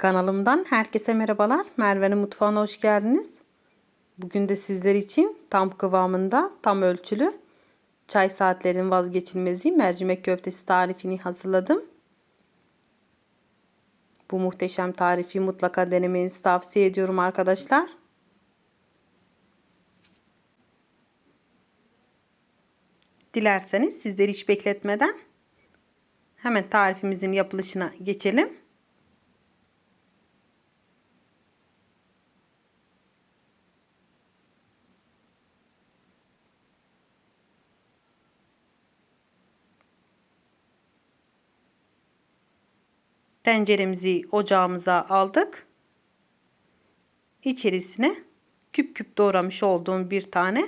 Kanalımdan herkese merhabalar. Merve'nin mutfağına hoş geldiniz. Bugün de sizler için tam kıvamında, tam ölçülü çay saatlerin vazgeçilmezi mercimek köftesi tarifini hazırladım. Bu muhteşem tarifi mutlaka denemenizi tavsiye ediyorum arkadaşlar. Dilerseniz sizleri hiç bekletmeden hemen tarifimizin yapılışına geçelim. Tenceremizi ocağımıza aldık. İçerisine küp küp doğramış olduğum bir tane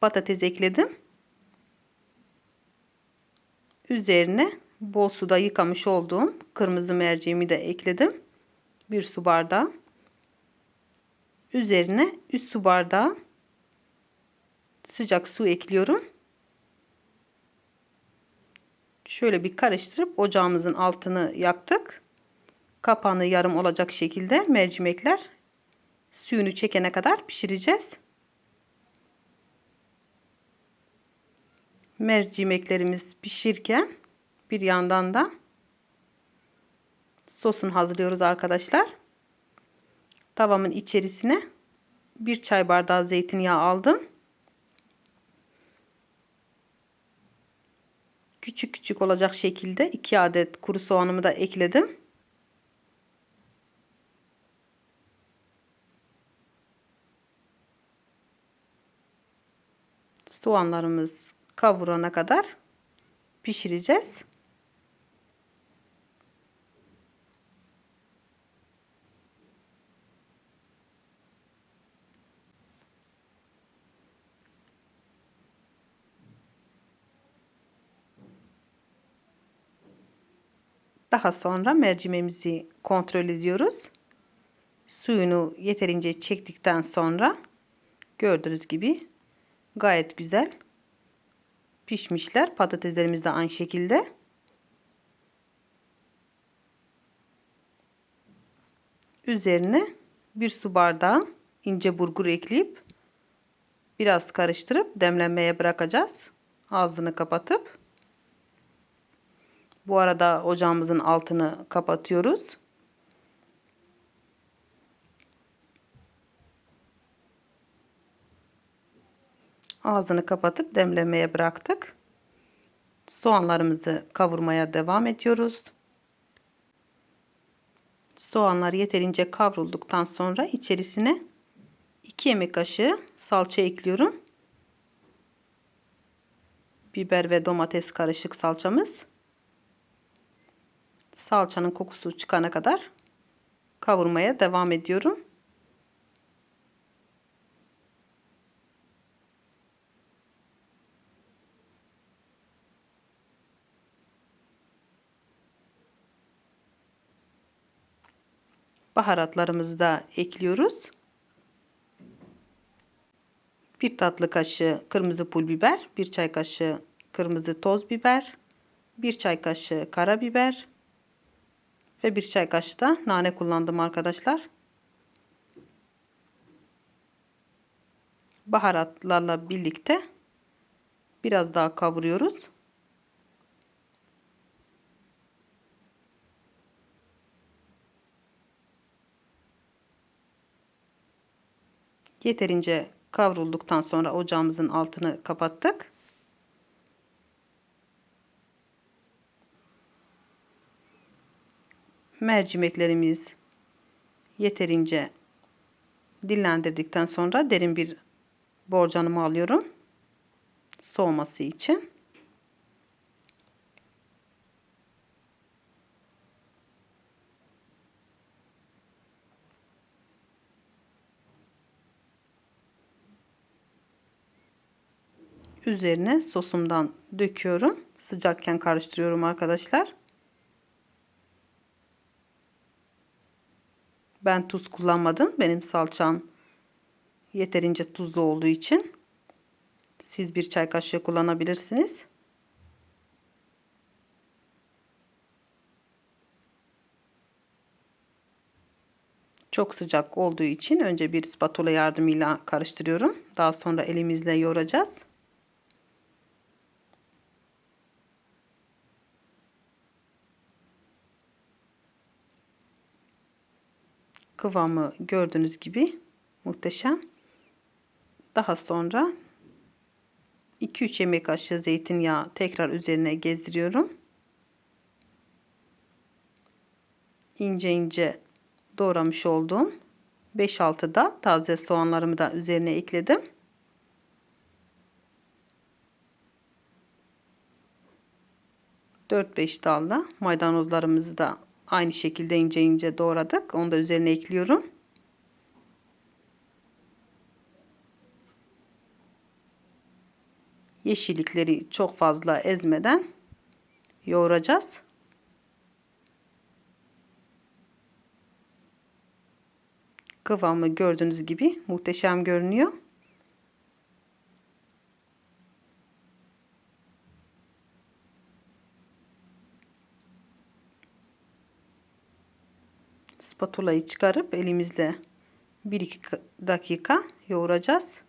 patates ekledim. Üzerine bol suda yıkamış olduğum kırmızı mercimeğimi de ekledim. Bir su bardağı. Üzerine 3 su bardağı sıcak su ekliyorum. Şöyle bir karıştırıp ocağımızın altını yaktık. Kapağını yarım olacak şekilde mercimekler suyunu çekene kadar pişireceğiz. Mercimeklerimiz pişirken bir yandan da sosunu hazırlıyoruz arkadaşlar. Tavamın içerisine bir çay bardağı zeytinyağı aldım. Küçük küçük olacak şekilde 2 adet kuru soğanımı da ekledim. Soğanlarımız kavurana kadar pişireceğiz. Daha sonra mercimeğimizi kontrol ediyoruz. Suyunu yeterince çektikten sonra gördüğünüz gibi gayet güzel pişmişler. Patateslerimiz de aynı şekilde. Üzerine bir su bardağı ince burgur ekleyip biraz karıştırıp demlenmeye bırakacağız. Ağzını kapatıp bu arada ocağımızın altını kapatıyoruz. Ağzını kapatıp demlemeye bıraktık. Soğanlarımızı kavurmaya devam ediyoruz. Soğanlar yeterince kavrulduktan sonra içerisine 2 yemek kaşığı salça ekliyorum. Biber ve domates karışık salçamız. Salçanın kokusu çıkana kadar kavurmaya devam ediyorum. Baharatlarımızı da ekliyoruz. Bir tatlı kaşığı kırmızı pul biber, bir çay kaşığı kırmızı toz biber, bir çay kaşığı karabiber ve bir çay kaşığı da nane kullandım arkadaşlar. Baharatlarla birlikte biraz daha kavuruyoruz. Yeterince kavrulduktan sonra ocağımızın altını kapattık. Mercimeklerimiz yeterince dinlendirdikten sonra derin bir borcanımı alıyorum. Soğuması için. Üzerine sosumdan döküyorum. Sıcakken karıştırıyorum arkadaşlar. Ben tuz kullanmadım. Benim salçam yeterince tuzlu olduğu için. Siz bir çay kaşığı kullanabilirsiniz. Çok sıcak olduğu için önce bir spatula yardımıyla karıştırıyorum. Daha sonra elimizle yoğuracağız. Kıvamı gördüğünüz gibi muhteşem. Daha sonra 2-3 yemek kaşığı zeytinyağı tekrar üzerine gezdiriyorum. ince ince doğramış olduğum 5-6 da taze soğanlarımı da üzerine ekledim. Dört beş dalda maydanozlarımızı da aynı şekilde ince ince doğradık. Onu da üzerine ekliyorum. Yeşillikleri çok fazla ezmeden yoğuracağız. Kıvamı gördüğünüz gibi muhteşem görünüyor. Spatulayı çıkarıp elimizle 1-2 dakika yoğuracağız.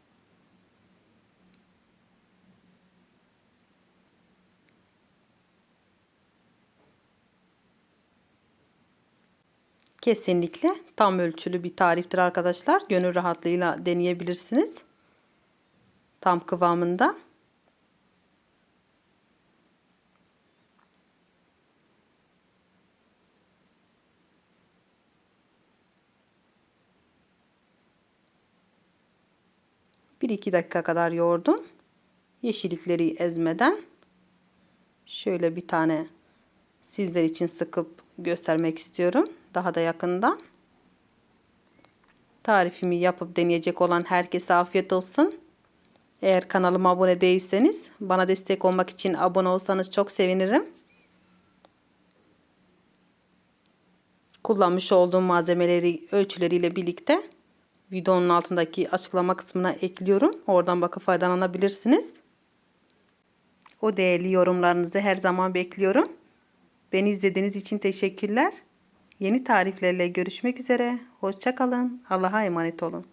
Kesinlikle tam ölçülü bir tariftir arkadaşlar. Gönül rahatlığıyla deneyebilirsiniz. Tam kıvamında. Bir iki dakika kadar yoğurdum. Yeşillikleri ezmeden şöyle bir tane sizler için sıkıp göstermek istiyorum. Daha da yakından. Tarifimi yapıp deneyecek olan herkese afiyet olsun. Eğer kanalıma abone değilseniz bana destek olmak için abone olsanız çok sevinirim. Kullanmış olduğum malzemeleri ölçüleriyle birlikte videonun altındaki açıklama kısmına ekliyorum. Oradan bakıp faydalanabilirsiniz. O değerli yorumlarınızı her zaman bekliyorum. Beni izlediğiniz için teşekkürler. Yeni tariflerle görüşmek üzere. Hoşçakalın. Allah'a emanet olun.